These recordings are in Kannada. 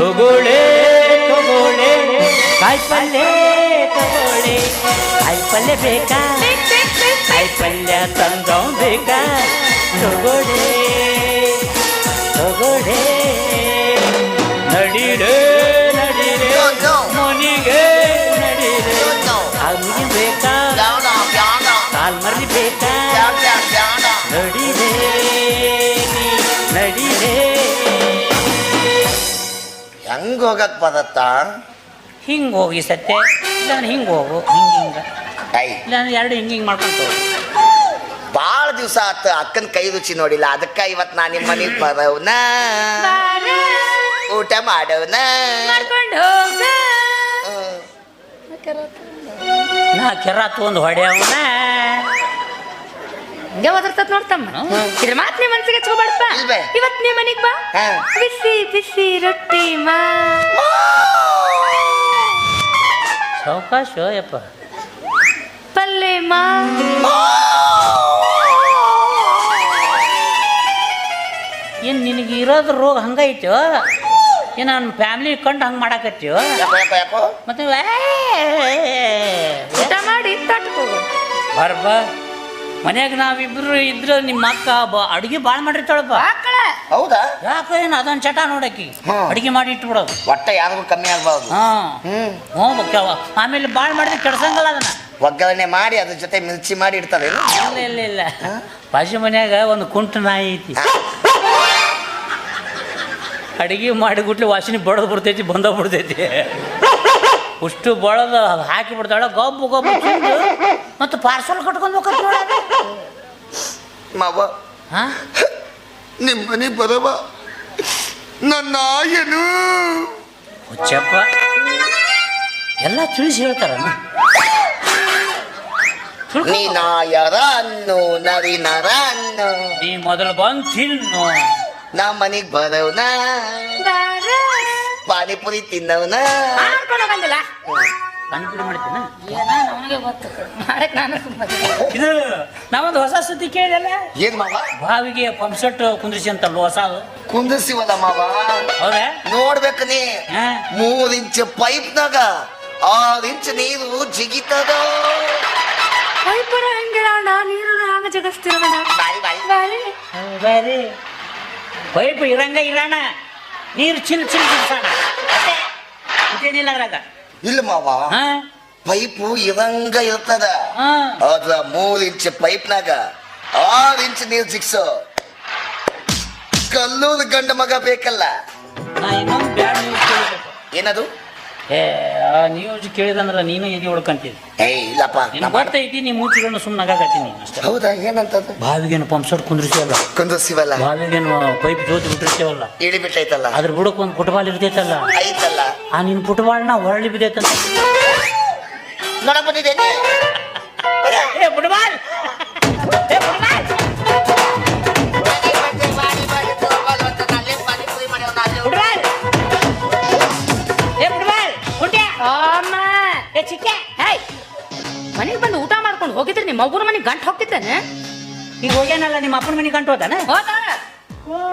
ತಗೊಳ್ಳೆ ತಗೊಳ್ಳೆ. ಕಾಯಿ ಪಲ್ಯ ಪಲ್ಯ ಬೇಕಾ? ಕಾಯಿ ಪಲ್ಯ ಬೇಕಾ? ತಗೊಳ್ಳೆ ತಗೊಳ್ಳೆ. ಹೆಂಗ್ ಹೋಗಕ್ ಬರತ್ತ ಹಿಂಗೆ ಹೋಗಿ ಸತ್ಯ ನಾನು ಹಿಂಗೆ ಹೋಗು ಹಿಂಗೆ ಹಿಂಗ ನಾನು ಎರಡು ಹಿಂಗೆ ಹಿಂಗೆ ಮಾಡ್ಕೊಂತ ಹೋಗು. ಬಾಳ ದಿವಸ ಆತ ಅಕ್ಕನ ಕೈ ರುಚಿ ನೋಡಿಲ್ಲ. ಅದಕ್ಕ ಇವತ್ ನಾ ನಿಮ್ಮ ಮನೆಗೆ ಬರವ್ನ? ಊಟ ಮಾಡವ್ನ? ಮಾಡ್ಕೊಂಡು. ನಾ ಕೆರ ತೊಗೊಂಡು ಹೊಡೆಯವನ? ಹಂಗೆ ಒದರ್ತತ್ ನೋಡ್ತಮ್ಮ ಇದ್ರ ಮಾತ್ ನೀ ಮನ್ಸಿಗೆ ಹಚ್ಕೋಬಾರ್ದಪ್ಪ ಇಲ್ವೇ? ಇವತ್ ನೀ ಮನಿಗ್ ಬಾ. ಹಾ. ಬಿಸಿ ಬಿಸಿ ರೊಟ್ಟಿ ಮಾ. ಸಾವಕಾಶ ಯಪ್ಪ. ಪಲ್ಲೆ ಮಾ. ಏನು ನಿನಗೆ ಇರೋದು ರೋಗ ಹಂಗೈತೋ ಏನು ನನ್ನ ಫ್ಯಾಮಿಲಿ ಕಂಡು ಹಂಗೆ ಮಾಡಾಕತ್ತೀವ ಯಾಕೋ ಯಾಕೋ ಯಾಕೋ? ಮತ್ತೆ ಊಟ ಮಾಡಿ ತಟ್ಕೋ. ಬರ್ಬ. ಮನ್ಯಾಗ ನಾವಿಬ್ರು ಇದ್ರೆ ನಿಮ್ಮ ಅಕ್ಕ ಬ ಅಡುಗೆ ಭಾಳ ಮಾಡಿರ್ತಾಳಪ್ಪ. ಹೌದಾ? ಯಾಕೆ ಏನು ಅದೊಂದು ಚಟ ನೋಡಕ್ಕಿ. ಹ್ಮ್. ಅಡುಗೆ ಮಾಡಿ ಇಟ್ಬಿಡೋದು. ಒಟ್ಟ ಯಾರಿಗೂ ಕಮ್ಮಿ ಆಗ್ಬಾರ್ದು. ಹಾಂ. ಹ್ಮ್. ಹ್ಞೂ ಬಕ್ಕವ. ಆಮೇಲೆ ಭಾಳ ಮಾಡಿದ್ರೆ ಕೆಡ್ಸಂಗಲ್ಲ ಅದನ್ನ. ಒಗ್ಗರಣೆ ಮಾಡಿ ಅದ್ರ ಜೊತೆ ಮಿರ್ಚಿ ಮಾಡಿ ಇಡ್ತಾರೆ ಇಲ್ಲ ಇಲ್ಲ ಇಲ್ಲ. ಬಾಜು ಮನ್ಯಾಗ ಒಂದು ಕುಂಟ ನಾಯಿ ಐತಿ. ಅಡಿಗೆ ಮಾಡಿ ಗುಟ್ಲಿ ವಾಸನೆ ಬಡದು ಬಿಡ್ತೈತಿ ಬಂದ ಬಿಡ್ತೈತಿ ಅಷ್ಟು ಬಳದ ಹಾಕಿ ಬಿಡ್ತಾಳೆ ಗಬ್ಬು ಗಬ್ಬು ತಿಂದು ಮತ್ತು ಪಾರ್ಸಲ್ ಕಟ್ಕೊಂಡು ನೋಡ ಮಾವ ಹಾ? ನಿಮ್ಮ ಮನೆ ಬರವ ನನ್ನ ಏನು ಹುಚ್ಚಪ್ಪ ಎಲ್ಲ ತಿಳಿಸಿ ಹೇಳ್ತಾರ ನೀ ನಾಯರ ಅನ್ನು ನರಿ ನರ ಅನ್ನು ನೀ ಮೊದಲು ಬಂದು ತಿನ್ನು. ನಮ್ಮ ಮನೆಗೆ ಬರವ್ನ? ಬಾರ. ಪಾನಿಪುರಿ ತಿನ್ನವನ? ಮಾಡ್ಕೊಂಡು ಹೋಗಂಗಿಲ್ಲ. ಪಾನಿಪುರಿ ಮಾಡ್ತೀನ? ಏನ ನನಗೆ ಗೊತ್ತು. ಮಾಡಕ್ ನಾನು ಸುಮ್ಮನೆ. ಇದು ನಾವೊಂದು ಹೊಸ ಸುದ್ದಿ ಕೇಳಿದಲ್ಲ? ಏನ್ ಮಾವ? ಬಾವಿಗೆ ಪಂಪ್ ಸೆಟ್ ಕುಂದ್ರಿಸಿ ಅಂತಲ್ಲ ಹೊಸ ಕುಂದಿಸಿವಲ್ಲ ಮಾವ? ಹೌದಾ? ನೋಡ್ಬೇಕು ನೀ. ಹಾ. ಮೂರ್ ಇಂಚ್ ಪೈಪ್ನಾಗ ಆರ್ ಇಂಚ್ ನೀರು ಜಿಗಿತದ. ಪೈಪರ ಹಂಗಿಡೋಣ ನೀರು ಹಂಗ ಜಗಸ್ತಿರೋಣ ಬಾರಿ ಬಾರಿ. ಬಾರಿ. ಬೇರೆ. ಪೈಪ್ ಇರಂಗ ಇರೋಣ ನೀರು ಚಿಲ್ ಚಿಲ್ ಚಿಲ್ಸೋಣ ಅಷ್ಟೇ ಮತ್ತೇನಿಲ್ಲ ಅದ್ರಾಗ? ಇಲ್ಲ ಮಾವ. ಹಾ? ಪೈಪು ಇರಂಗ ಇರ್ತದ. ಹಾ. ಅದ್ರ ಮೂರ್ ಇಂಚ್ ಪೈಪ್ನಾಗ ಆರ್ ಇಂಚ್ ನೀರ್ ಜಿಗ್ಸೋ ಕಲ್ಲೂರು ಗಂಡ ಮಗ ಬೇಕಲ್ಲ. ನಾ ಇನ್ನೊಂದು ಬ್ಯಾಡ ನ್ಯೂಸ್ ಕೇಳಬೇಕು. ಏನದು? ಏ ಆ ನ್ಯೂಸ್ ಕೇಳಿದಂದ್ರೆ ನೀನು ಎದೆ ಹೊಡ್ಕಂತೀನಿ ಏಯ್ ಇಲ್ಲಪ್ಪ ನೀನು ನಾ ಮಾಡ್- ಗೊತ್ತೈತಿ ನೀ ಸುಮ್ಮನೆ ನಗಾಕತ್ತೀನಿ ಅಷ್ಟೇ. ಹೌದಾ ಏನಂತದು ಬಾವಿಗೇನು ಪಂಪ್ಸೆಟ್ ಕುಂದ್ರಿಸಿವಲ್ಲ ಕುಂದಿಸಿವಲ್ಲ ಬಾವಿಗೇನು ಪೈಪ್ ಜೋತಿ ಬಿಟ್ಟಿರ್ತೀವಲ್ಲ? ಇಳಿ ಬಿಟ್ಟೈತಲ್ಲ? ಅದ್ರ ಬುಡಕ್ಕೆ ಒಂದು ಫುಟ್ಬಾಲ್ ಇರ್ತೈತಲ್ಲ? ಐತಲ್ಲ? ಆ ನಿನ್ನ ಫುಟ್ಬಾಲ್ನ ಹೊರಳಿ ಬಿದ್ದೈತಂತ ನೋಡಕ್ ಬಂದಿದ್ದೇನೆ ಏ ಫುಟ್ಬಾಲ್ ನಿಮ್ಮ ಅವ್ವನ ಮನೆ ಗಂಟು ಹೋಗ್ತಿದ್ದಾನೆ? ಈಗ ಹೋಗ್ಯಾನಲ್ಲ ನಿಮ್ಮ ಅಪ್ಪನ ಮನೆ ಗಂಟು ಹೋದಾನ? ಹೋದ.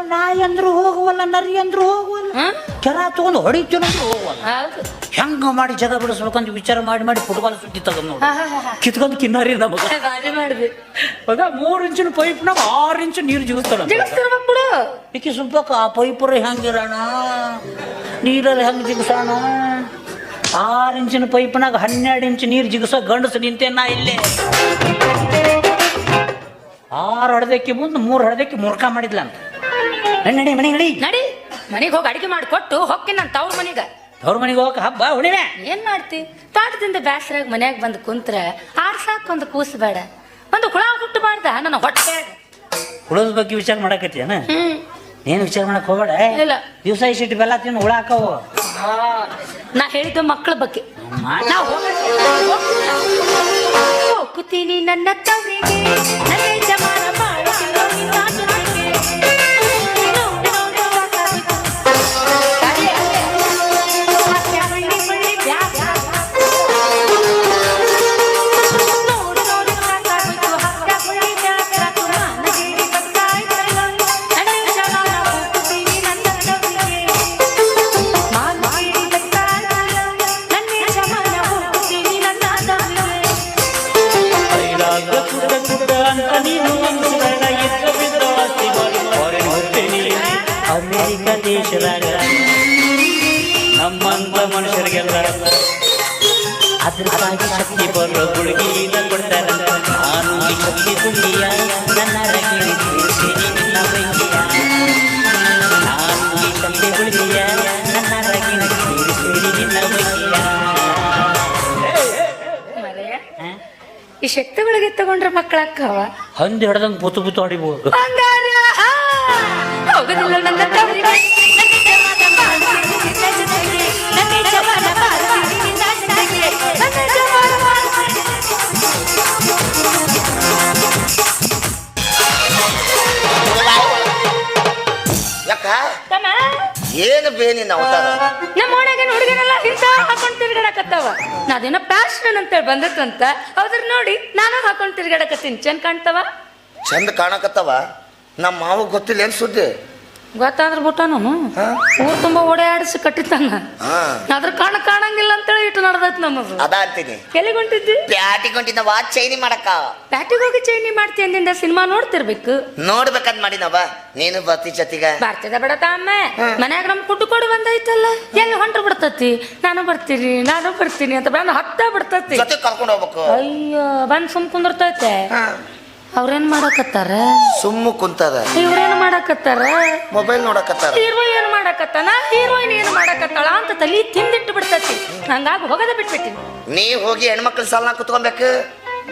ನಾಯಿ ಅಂದ್ರು ಹೋಗುವಲ್ಲ ನರಿ ಅಂದ್ರು ಹೋಗುವಲ್ಲ. ಹ್ಮ್? ಕೆರ ತಗೊಂಡು ಹೊಡಿತೀನಿ ಅಂದ್ರು ಹೋಗುವಲ್ಲ. ಹೌದು. ಹೆಂಗ ಮಾಡಿ ಜಗ ಬಿಡಿಸ್ಬೇಕಂತ ವಿಚಾರ ಮಾಡಿ ಮಾಡಿ ಫುಟ್ಬಾಲ್ ಸುದ್ದಿ ತಗೊಂಡು ನೋಡಿ. ಹಾ, ಹಾ, ಹಾ, ಹಾ. ಕಿತ್ಕೊಂಡು ಕಿನ್ನಾರಿ ನಮಗ. ಬಾರಿ ಮಾಡಿದ್ವಿ ಮೂರು ಇಂಚಿನ ಪೈಪ್ನಾಗ ಆರು ಇಂಚು ನೀರು ಜಿಗಿಸ್ತಾಳ ಜಗಸ್ತಿರ್ಬೇಕು ಬಿಡು. ಈಕೆ ಸ್ವಲ್ಪ ಆ ಪೈಪರ ಹೆಂಗಿರೋಣ? ನೀರಲ್ಲಿ ಹೆಂಗ್ ಜಿಗಿಸೋಣ ಆರು ಇಂಚಿನ ಪೈಪ್ನಾಗ ಹನ್ನೆರಡು ಇಂಚು ನೀರು ಜಿಗಿಸೋ ಗಂಡಸು ನಿಂತೇ ನಾ ಇಲ್ಲಿ. ಆರು ಹಡ್ದಕ್ಕೆ ಮುಂದೆ ಮೂರು ಹಡ್ದಕ್ಕೆ ಮುರ್ಕ ಮಾಡಿದ್ಲ ಅಂತ ನಡಿ, ಮನೆ ನಡಿ. ನಡಿ ಮನೆಗೆ ಹೋಗಿ ಅಡಿಗೆ ಮಾಡಿ ಕೊಟ್ಟು ಹೋಗ್ತೀನಿ ನಾನು ತವ್ರ ಮನೆಗೆ. ತವ್ರ ಮನೆಗೆ ಹೋಗಕ್ಕೆ ಹಬ್ಬ ಹುಣಿವೆ ಏನ್ ಮಾಡ್ತಿ? ತೋಟದಿಂದ ಬ್ಯಾಸರಾಗಿ ಮನ್ಯಾಗ ಬಂದು ಕುಂತ್ರ ಸಾಕು ಒಂದು ಕೂಸು ಬೇಡ ಒಂದು ಹುಳ ಹುಟ್ಟು ಮಾಡ್ದ ನನ್ನ ಹೊಟ್ಟೆ. ಹುಳದ ಬಗ್ಗೆ ವಿಚಾರ ಮಾಡಕತ್ತೀಯನ? ಏನು ವಿಚಾರ ಮಾಡಕ್ ಹೋಗಬೇಡ? ಇಲ್ಲ. ದಿವಸ ಇಷ್ಟಿಟ್ಟು ಬೆಲ್ಲ ತಿನ್ನು ಹುಳ ಹಾಕವು. ನಾ ಹೇಳಿದ್ದು ಮಕ್ಕಳ ಬಗ್ಗೆ. ನಾವು ಹೋಗ್ತೀನಿ ನನ್ನ ತವರಿಗೆ. ನನ್ನ ಯಜಮಾನ ಮಾಡುತ್ತಿರೋ ಅದಕ್ಕಾಗಿ ಶಕ್ತಿ ಬರೋ ಗುಳಿಗೆಯಿಂದ ಕೊಡ್ತಾರೆ ನಾನು ಈ ಶಕ್ತಿ ಗುಳಿಯ ನನ್ನ ರಗಿಣಿ ಸೇರಿಸಿ ನಿನ್ನ ಬೈಕಿಯ ನಾನು ಈ ಶಕ್ತಿ ಗುಳಿಗೆಯ ನನ್ನ ರಗಿಣಿ ಸೇರಿಸಿ ನಿನ್ನ ಬೈಕಿಯ ಮರೆಯ ಈ ಶಕ್ತಿಗಳಿಗೆ ತಗೊಂಡ್ರೆ ಮಕ್ಕಳಕ್ಕವ ಹಂದಿ ಹಿಡ್ದಂಗೆ ಪುತು ಪುತು ಆಡಿಬೋದು ನನ್ನ ಏನು ಬೇನಿ ಅವತಾರ? ನಮ್ಮ ಓಣ್ಯಾಗಿನ ಹುಡುಗನೆಲ್ಲ ಇಂತ ಹಾಕೊಂಡು ತಿರ್ಗಾಡಕತ್ತಾವ. ನಾದೇನೋ ಪ್ಯಾಶನ್ ಅಂತೇಳಿ ಬಂದತ್ತಂತ ಹೌದ್ರ ನೋಡಿ ನಾನು ಹಾಕೊಂಡು ತಿರ್ಗಾಡಕತ್ತೀನಿ ಚೆಂದ ಕಾಣ್ತಾವ? ಚಂದ ಕಾಣಕತ್ತವ? ನಮ್ಮ ಮಾವ ಗೊತ್ತಿಲ್ಲ ಏನ್ ಸುದ್ದಿ? ಗೊತ್ತಾದ್ರ ಬಿಟ್ಟನು? ಊರ್ ತುಂಬಾ ಓಡಾಡಿಸಿ ಕಟ್ಟಿತಾನ ಹಾ. ಅದ್ರ ಕಾಣ ಕಾಣಂಗಿಲ್ಲ ಅಂತೇಳಿ ಇಟ್ಟು ನಡ್ದೈತ್ ನಮ್ಮದು. ಅದ ಅಂತೀನಿ. ಎಲ್ಲಿಗೆ ಹೊಂಟಿದ್ದಿ? ಪ್ಯಾಟಿ ಕೊಂಟಿನವ ಚೈನಿ ಮಾಡಕ ಪ್ಯಾಟಿಗೆ ಹೋಗಿ ಚೈನಿ ಮಾಡ್ತಿ ಅಂದಿಂದ ಸಿನಿಮಾ ನೋಡ್ತಿರ್ಬೇಕು. ನೋಡ್ಬೇಕಂತ ಮಾಡಿನವ. ನೀನು ಬರ್ತಿ ಜೊತಿಗ. ಬರ್ತದ ಬೇಡ ಅಮ್ಮ ಮನ್ಯಾಗ ನಮ್ ಕುಟ್ಟು ಕೊಡು ಬಂದೈತಲ್ಲ. ಎಲ್ಲಿ ಹೊಂಟ್ರ ಬಿಡ್ತತಿ? ನಾನು ಬರ್ತೀನಿ ನಾನು ಬರ್ತೀನಿ ಅಂತ ಬಂದು ಹತ್ತ ಬಿಡ್ತತಿ. ಕರ್ಕೊಂಡು ಹೋಗ್ಬೇಕು. ಅಯ್ಯೋ ಬಂದ್ ಸುಮ್ ಕುಂದಿರ್ತೈತೆ. ಅವ್ರೇನ್ ಮಾಡಕತ್ತಾರ? ಸುಮ್ಮ ಕುಂತದ. ಇವ್ರೇನ್ ಮಾಡಕತ್ತಾರ? ಮೊಬೈಲ್ ನೋಡಕತ್ತಾರ. ಹೀರೋಯ್ ಏನ್ ಮಾಡಕತ್ತಾನ? ಹೀರೋಯಿನ್ ಏನ್ ಮಾಡಕತ್ತಾಳ ಅಂತ ತಲಿ ತಿಂದಿಟ್ಟು ಬಿಡ್ತತಿ. ಹಂಗಾಗಿ ಹೋಗದ ಬಿಟ್ಬಿಟ್ಟಿನಿ. ನೀ ಹೋಗಿ ಹೆಣ್ಮಕ್ಳ ಸಾಲ ಕುತ್ಕೊಬೇಕು?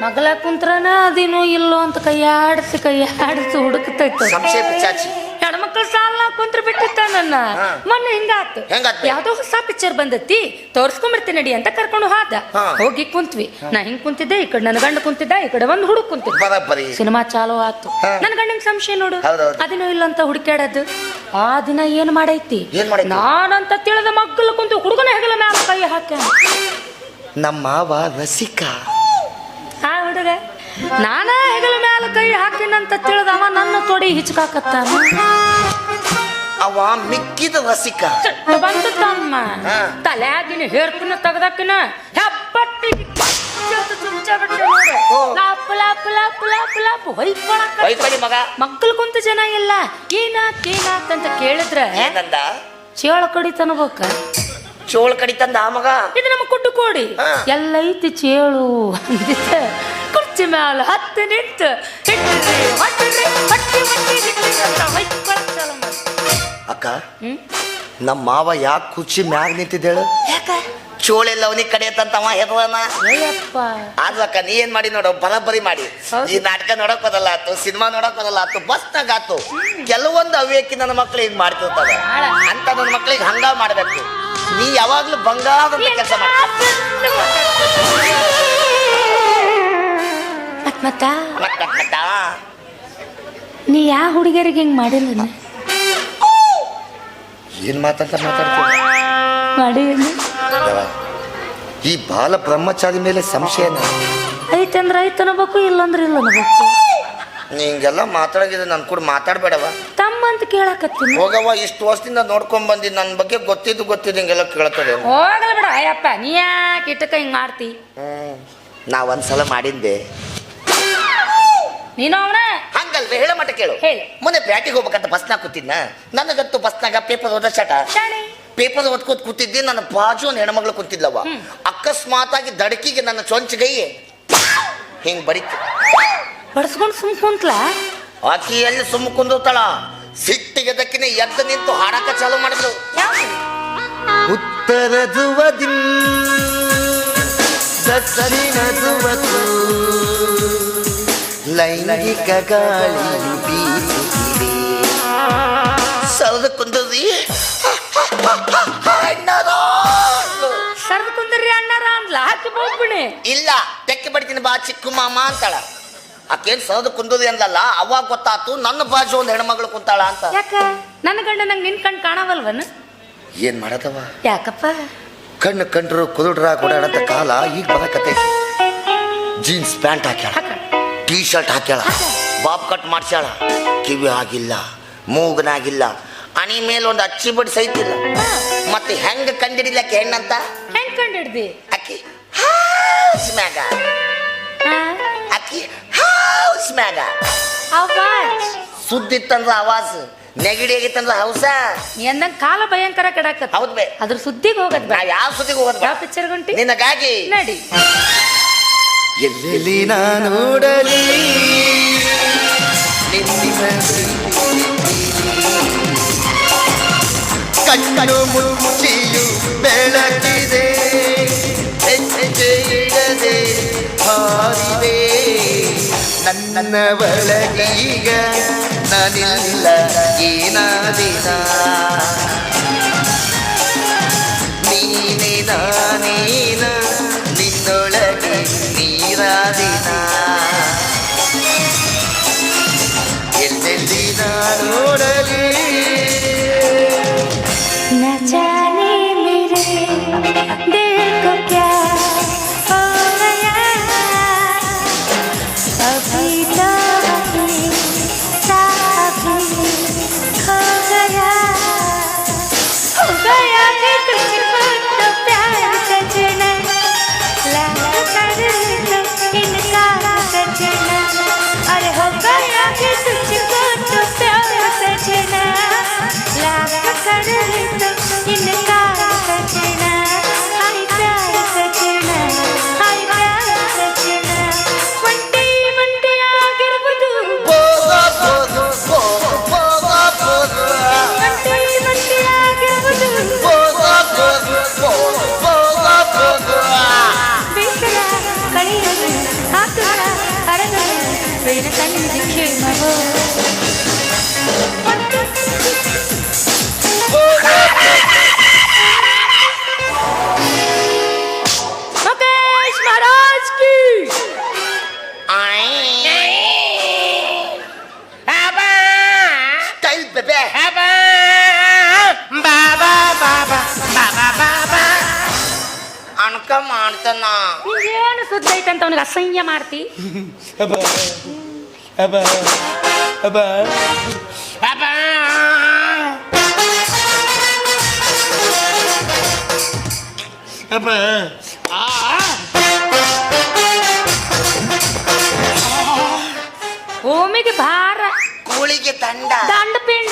ಮಗಳ ಕುಂತ್ರನ ಅದೇನು ಇಲ್ಲೋ ಅಂತ ಕೈ ಆಡಿಸಿ ಕೈ ಆಡಿಸಿ ಹುಡುಕ್ತೈತ. ಸಂಶಯ ಪಿಚಾಚಿ ಹೆಣ್ಮಕ್ಳ ಸಾಲ ಕುಂತ್ರ ಬಿಟ್ಟಿತ್ತ ನನ್ನ. ಮೊನ್ನೆ ಹಿಂಗಾತು? ಯಾವ್ದೋ ಹೊಸ ಪಿಕ್ಚರ್ ಬಂದೈತಿ. ತೋರ್ಸ್ಕೊಂಬರ್ತೀನಿ ನಡಿ ಅಂತ ಕರ್ಕೊಂಡು ಹಾದ. ಹೋಗಿ ಕುಂತ್ವಿ. ನಾ ಹಿಂಗ್ ಕುಂತಿದ್ದೆ ಈ ಕಡೆ ನನ್ನ ಗಂಡ ಕುಂತಿದ್ದ ಈ ಕಡೆ ಒಂದು ಹುಡುಗ ಕುಂತಿದ್ದ. ಸಿನಿಮಾ ಚಾಲು ಆತು. ನನ್ನ ಗಂಡಂಗ್ ಸಂಶಯ ನೋಡು. ಅದಿನೋ ಇಲ್ಲ ಅಂತ ಹುಡುಕ್ಯಾಡದು. ಆ ದಿನ ಏನ್ ಮಾಡೈತಿ? ಏನ್ ಮಾಡೈತಿ? ನಾನಂತ ತಿಳಿದ ಮಕ್ಕಳು ಕುಂತು ಹುಡುಗನ ಹೆಗಲ ಮ್ಯಾಲ ಕೈ ಹಾಕ ನಮ್ಮ ಮಾವ ರಸಿಕ. ಆ ಹುಡುಗ ನಾನ ಹೆಗಲ ಮ್ಯಾಲ ಕೈ ಹಾಕಿನಂತ ತಿಳಿದವ ನನ್ನ ತೊಡಿ ಹಿಚ್ಕಾಕತ್ತಾನ. ಅವ ಮಿಕ್ಕಿದ ರಸಿಕ ಬಂತು ತಮ್ಮ ಹಾ. ತಲೆಯಾಗಿನ ಹೇರ್ಕಿನ ತೆಗ್ದಕ್ಕಿನ ಹೆಬ್ಬಟ್ಟಿ ಚುಚ್ಚು ಚುಚ್ಚಬಿಟ್ಟೆ ನೋಡು. ಓ. ಲಾಪ್ ಲಾಪ್ ಲಾಪ್ ಲಾಪ್ ಲಾಪ್ ಹೊಯ್ಕೊಳಕ ಬೈಕೊಳ್ಳಿ ಮಗ ಮಕ್ಕಳು ಕುಂತ ಜನ ಇಲ್ಲ ಏನಾತ್ ಏನಾತ್ ಅಂತ ಕೇಳಿದ್ರೆ ಏನಂದ ಚೇಳ ಕಡಿತನಬೇಕ ಚೋಳ್ ಕಡಿತಂದ ಆ ಮಗ ಇದು ನಮ್ಮ ಕುಟ್ಟು ಕೋಡಿ ಹಾ. ಎಲ್ಲೈತಿ ಚೇಳು ಅಂದಿದ್ದ ಕುರ್ಚಿ ಮ್ಯಾಲ ಹತ್ತು ನಿಂತು ಹಿಟ್ಟಿರಿ, ಹೊಟ್ಟಿರಿ, ಹೊಟ್ಟಿ ಅಂತ. ಅಕ್ಕ? ನಮ್ಮ ಮಾವ ಯಾಕೆ ಕುರ್ಚಿ ಮ್ಯಾಗ ನಿಂತಿದ್ದೇಳು? ಯಾಕ? ಚೋಳೆಲ್ಲ ಅವನಿಗೆ ಕಡಿಯತ್ತಂತವ ಹೆದವನ ಅಕ್ಕ ನೀ ಏನ್ ಮಾಡಿ ನೋಡು ಬರಬ್ಬರಿ ಮಾಡಿ. ಈ ನಾಟಕ ನೋಡಕ್ ಬರಲ್ಲ ಆತು ಸಿನಿಮಾ ನೋಡಕ್ ಬರಲ್ಲ ಆತು ಬಸ್ನಾಗ ಆತು. ಕೆಲವೊಂದು ಅವ್ಯಕ್ಕಿ ನನ್ನ ಮಕ್ಳು ಹಿಂಗ್ ಮಾಡ್ತಿರ್ತಾವೆ. ಅಂತ ನನ್ನ ಮಕ್ಳಿಗೆ ಹಂಗ ಮಾಡ್ಬೇಕು. ನೀ ಯಾವಾಗ್ಲೂ ಬಂಗಾರದ ಕೆಲಸ ಮಾಡ್ತಾ ನೀ ಯಾವ ಹುಡುಗಿಯರಿಗೆ ಹಿಂಗ್ ಮಾಡಿಲ್ಲ ಏನ್ ಮಾತಂತ ಮಾತಾಡ್ತೀವಿ ಮಾಡಿ ಈ ಬಾಲ ಬ್ರಹ್ಮಚಾರಿ ಮೇಲೆ ಸಂಶಯನ ಐತಂದ್ರೆ ಐತನಬೇಕು ಇಲ್ಲಂದ್ರೆ ಇಲ್ಲಂದ್ರ ಇಲ್ಲ ನಿಂಗೆಲ್ಲ ನೀ ನನ್ನ ಕೂಡ ಮಾತಾಡ್ಬೇಡವ ತಮ್ಮ ಅಂತ ಕೇಳಕತ್ತೀನಿ. ಹೋಗವ್ವ ಇಷ್ಟು ವರ್ಷದಿಂದ ನೋಡ್ಕೊಂಡ್ ಬಂದಿ ನನ್ನ ಬಗ್ಗೆ ಗೊತ್ತಿದ್ದು ಗೊತ್ತಿದ್ದು ಹಿಂಗೆಲ್ಲ ಕೇಳ್ತದೆ. ಹೋಗಲ್ಲ ಬಿಡ ಅಯ್ಯಪ್ಪ ನೀ ಯಾಕೆ ಇಟ್ಟಕ್ಕ ಹಿಂಗೆ ಮಾಡ್ತಿ? ನಾ ಒಂದ್ಸಲ ಮಾಡಿದ್ದೆ ನೀನು ಅವನ? ಹಂಗಲ್ವೇ ಹೇಳ ಮಟ್ಟ ಕೇಳು. ಹೇಳು. ಮೊನ್ನೆ ಬ್ಯಾಟಿಗೆ ಹೋಗ್ಬೇಕಂತ ಬಸ್ನಾಗ ಕೂತಿದ್ನ? ನನಗಂತೂ ಬಸ್ನಾಗ ಪೇಪರ್ ಓದ ಚಟ. ಶಾಣೆ. ಪೇಪರ್ ಓದ್ಕೋತ ಕೂತಿದ್ದೆ ನನ್ನ ಬಾಜು ಒಂದು ಹೆಣ್ಮಗಳು ಕೂತಿದ್ಲವ್ವ. ಅಕಸ್ಮಾತ್ ಆಗಿ ದಡಕಿಗೆ ನನ್ನ ಚೊಂಚಗೈ ಹಿಂಗ್ ಬಡಿತು. ಬಡ್ಸ್ಕೊಂಡು ಸುಮ್ ಕುಂತ್ಲ? ಆಕಿ ಎಲ್ಲಿ ಸುಮ್ಮ ಕುಂದೋತಾಳ. ಸಿಟ್ಟಿಗೆ ದಕ್ಕಿನ ಎದ್ದು ನಿಂತು ಹಾಡಕ ಚಾಲು ಮಾಡಿದ್ರು. ಉತ್ತರ ಧ್ರುವದಿ ದಕ್ಷಿಣ ಧ್ರುವಕ್ಕೂ ಲೈಂಗಿಕ ಗಾಳಿ ಬೀಸುತ್ತಿದೆ. ಸರದ ಕುಂದದಿ ಸರ್ದ್ ಕುಂದ್ರಿ ಅಣ್ಣಾರ ಅಂದ್ಲ? ಹಾಕಿ ಹೋಗ್ಬಿಡಿ ಇಲ್ಲ ತೆಕ್ಕೆ ಬಡ್ತೀನಿ ಬಾ ಚಿಕ್ಕು ಮಾಮ ಅಂತಾಳ. ಆಕೇನ್ ಸರದ ಕುಂದದಿ ಅಂದಲ್ಲ ಅವಾಗ ಗೊತ್ತಾತು ನನ್ನ ಬಾಜು ಒಂದು ಹೆಣ್ಮಗಳು ಕುಂತಾಳ ಅಂತ. ಯಾಕ? ನನ್ನ ಗಂಡ ನಂಗೆ ನಿನ್ ಕಣ್ ಕಾಣವಲ್ವನ? ಏನ್ ಮಾಡದವ? ಯಾಕಪ್ಪ? ಕಣ್ಣು ಕಂಡ್ರು ಕುದುಡ್ರ ಓಡಾಡಂತ ಕಾಲ ಈಗ ಬರಕತೆ ಜೀನ್ಸ್ ಪ್ಯಾಂಟ್ ಹಾಕ್ಯಾಳ. ಹಾಕ. ಟೀ ಶರ್ಟ್ ಹಾಕ್ಯಾಳ? ಬಾಬ್ ಕಟ್ ಮಾಡ್ಸ್ಯಾಳ. ಕಿವಿ ಆಗಿಲ್ಲ ಮೂಗನಾಗಿಲ್ಲ ಅಣಿ ಮೇಲೆ ಒಂದು ಅಚ್ಚಿ ಬಡ್ ಸೈತಿಲ್ಲ ಮತ್ತೆ ಹೆಂಗ ಕಂಡಿಡಿಲಕ್ಕೆ ಹೆಣ್ಣಂತ? ಹೆಂಗ್ ಕಂಡು ಹಿಡ್ದಿ ಅಕ್ಕಿ. ಹೌಸ್ ಮ್ಯಾಗ. ಅಕ್ಕಿ ಹೌಸ್ ಮ್ಯಾಗ. ಅವಾಜ್ ಸುದ್ದಿತ್ತಂದ್ರ ಆವಾಜ್ ನೆಗಡಿ ಆಗಿತ್ತಂದ್ರ ಹೌಸ. ಎಂದಂಗ್ ಕಾಲ ಭಯಂಕರ ಕಡಾಕ ಹೌದ್ ಬೇ. ಅದ್ರ ಸುದ್ದಿಗೆ ಹೋಗದ್ ಯಾವ ಸುದ್ದಿಗೆ ಹೋಗೋದ್ ಪಿಕ್ಚರ್ ಗಂಟಿ ನಿನಗಾಗಿ. ನಡಿ. ಎಲ್ಲಿ ನಾ ನೋಡಲಿ ನಿನ್ನ ಕಣ್ಣು ಮುಚ್ಚಿಯು ಬೆಳಕಿದೆ ಹೆಜ್ಜೆ ಇಡದೆ ಹಾರಿದೆ ನನ್ನ ಒಳಗೀಗ ನಾನಿಲ್ಲ ಏನಾದಿನ ನೀನೆ ನಾನೇನ ಅಸಹ್ಯ ಮಾಡ್ತಿ? ಭೂಮಿಗೆ ಭಾರ. ಕೂಳಿಗೆ ದಂಡ ದಂಡ ಪಿಂಡ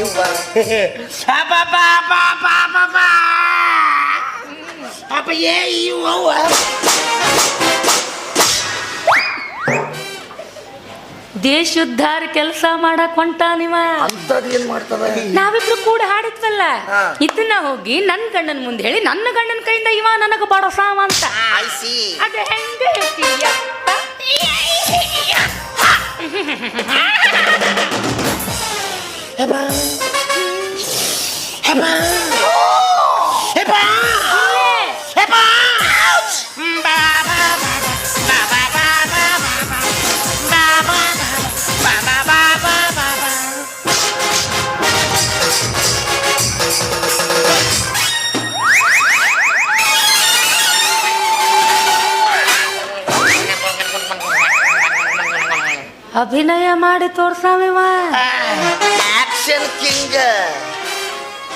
ಬೀಪಿ ಉಳಿಯುವ ದೇಶ ಉದ್ಧಾರ ಕೆಲಸ ಮಾಡಕ್ ಹೊಂಟ ನೀವ? ಅಂತದ್ ಏನ್ ನಾವಿಬ್ರು ಕೂಡ ಹಾಡಿದ್ವಲ್ಲ. ಇದನ್ನ ಹೋಗಿ ನನ್ನ ಗಂಡನ ಮುಂದೆ ಹೇಳಿ ನನ್ನ ಗಂಡನ ಕೈಯಿಂದ ಇವ ನನಗ ಬಡಸಾವ ಅಂತ. ಐಸಿ ಅದ ಹೆಂಗ ಹೇಳ್ತೀಯಪ್ಪ ಅಭಿನಯ ಮಾಡಿ ತೋರ್ಸಾವಿವ ಆಕ್ಷನ್ ಕಿಂಗ್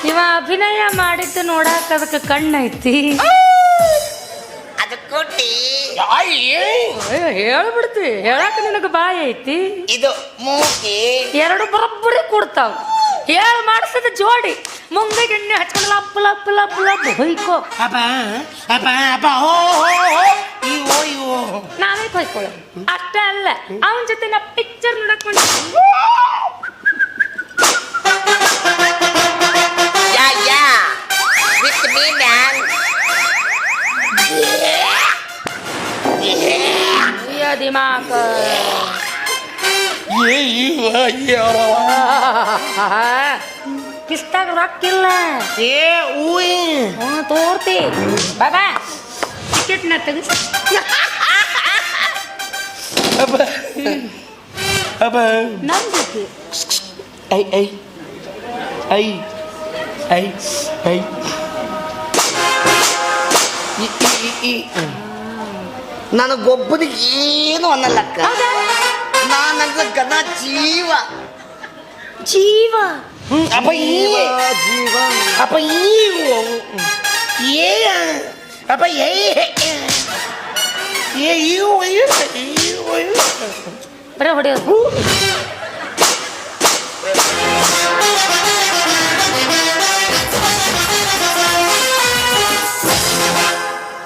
ಇವ ಅಭಿನಯ ಮಾಡಿದ್ದು ನೋಡಾಕ ಅದಕ್ಕೆ ಕಣ್ಣೈತಿ. ಅದು ಕೊಟ್ಟಿ ಹೇಳ್ಬಿಡ್ತಿ ಹೇಳಾಕ ನಿನಗ ಬಾಯಿ ಐತಿ? ಇದು ಮೂಕಿ. ಎರಡು ಬರಬ್ಬರಿ ಕೊಡ್ತಾವ. ಹೇಳ ಮಾಡಿಸಿದ ಜೋಡಿ. ಮುಂದೆ ಎಣ್ಣೆ ಹಚ್ಕೊಂಡು ಲಪ್ ಲಪ್ ಲಪ್ ಲಪ್ ಹೊಯ್ಕೋ. ನಾವೇ ಹೊಯ್ಕೊಳ್ಳೋ ಅಷ್ಟೇ ಅಲ್ಲ ಅವನ ಜೊತೆ ನಾ ಪಿಕ್ಚರ್ ನೋಡಕ್ ವಿತ್ ಮೀ ಮ್ಯಾನ್ ಅಯ್ಯ ದಿಮಾಕ ಕಿಸ್ತಾಗ ರೊಕ್ಕಿಲ್ಲ ಹ್ಞೂ ತೋರ್ತಿ ಬಾಬಾ ಶರ್ಟ್ ನಾ ತೆಗಿಸ್ ಅಬ್ಬ ಅಬ್ಬ ನಂದಿತ್ತು ಐ ಐ ಐ ಐ ಐ ಇ ಇ ಇ ಇ ನನಗೊಬ್ಬನಿಗೆ ಏನು ಅನ್ನಲ್ಲಕ್ಕ ಹೌದಾ ನಾನಂದ್ರೆ ಗನ ಜೀವ ಜೀವ ಹ್ಮ್, ಅಪ್ಪ ಈ ಜೀವ ಅಪ್ಪ ಈ ಏ ಅಪ್ಪ ಏ ಏ ಇವು ಇವು ಬರ ಹೊಡೆಯೋದು